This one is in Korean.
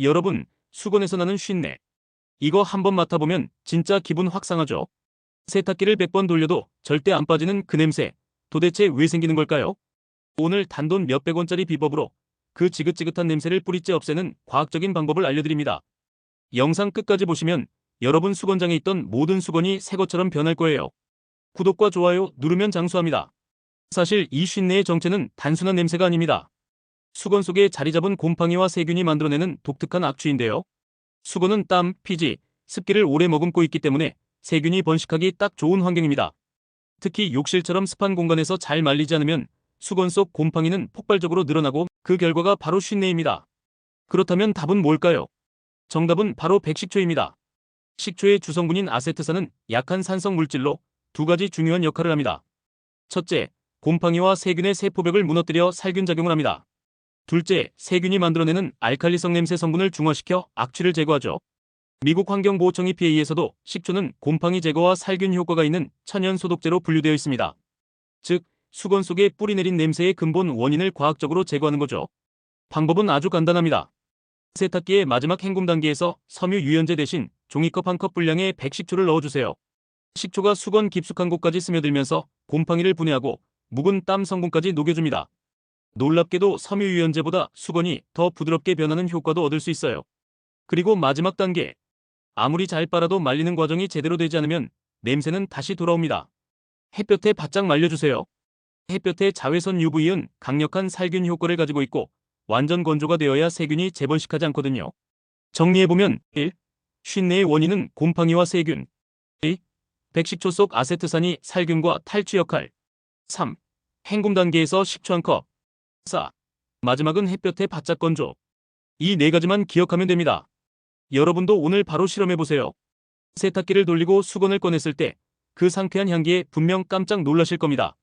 여러분, 수건에서 나는 쉰내. 이거 한번 맡아보면 진짜 기분 확 상하죠? 세탁기를 100번 돌려도 절대 안 빠지는 그 냄새. 도대체 왜 생기는 걸까요? 오늘 단돈 몇백 원짜리 비법으로 그 지긋지긋한 냄새를 뿌리째 없애는 과학적인 방법을 알려드립니다. 영상 끝까지 보시면 여러분 수건장에 있던 모든 수건이 새 것처럼 변할 거예요. 구독과 좋아요 누르면 장수합니다. 사실 이 쉰내의 정체는 단순한 냄새가 아닙니다. 수건 속에 자리 잡은 곰팡이와 세균이 만들어내는 독특한 악취인데요. 수건은 땀, 피지, 습기를 오래 머금고 있기 때문에 세균이 번식하기 딱 좋은 환경입니다. 특히 욕실처럼 습한 공간에서 잘 말리지 않으면 수건 속 곰팡이는 폭발적으로 늘어나고 그 결과가 바로 쉰내입니다. 그렇다면 답은 뭘까요? 정답은 바로 백식초입니다. 식초의 주성분인 아세트산은 약한 산성 물질로 두 가지 중요한 역할을 합니다. 첫째, 곰팡이와 세균의 세포벽을 무너뜨려 살균 작용을 합니다. 둘째, 세균이 만들어내는 알칼리성 냄새 성분을 중화시켜 악취를 제거하죠. 미국 환경보호청 EPA에서도 식초는 곰팡이 제거와 살균 효과가 있는 천연 소독제로 분류되어 있습니다. 즉, 수건 속에 뿌리 내린 냄새의 근본 원인을 과학적으로 제거하는 거죠. 방법은 아주 간단합니다. 세탁기의 마지막 헹굼 단계에서 섬유 유연제 대신 종이컵 한 컵 분량의 백식초를 넣어주세요. 식초가 수건 깊숙한 곳까지 스며들면서 곰팡이를 분해하고 묵은 땀 성분까지 녹여줍니다. 놀랍게도 섬유 유연제보다 수건이 더 부드럽게 변하는 효과도 얻을 수 있어요. 그리고 마지막 단계. 아무리 잘 빨아도 말리는 과정이 제대로 되지 않으면 냄새는 다시 돌아옵니다. 햇볕에 바짝 말려주세요. 햇볕의 자외선 UV은 강력한 살균 효과를 가지고 있고 완전 건조가 되어야 세균이 재번식하지 않거든요. 정리해보면 1. 쉰내의 원인은 곰팡이와 세균 2. 백식초 속 아세트산이 살균과 탈취 역할 3. 헹굼 단계에서 식초 한 컵 4. 마지막은 햇볕에 바짝 건조 이 네 가지만 기억하면 됩니다. 여러분도 오늘 바로 실험해보세요. 세탁기를 돌리고 수건을 꺼냈을 때 그 상쾌한 향기에 분명 깜짝 놀라실 겁니다.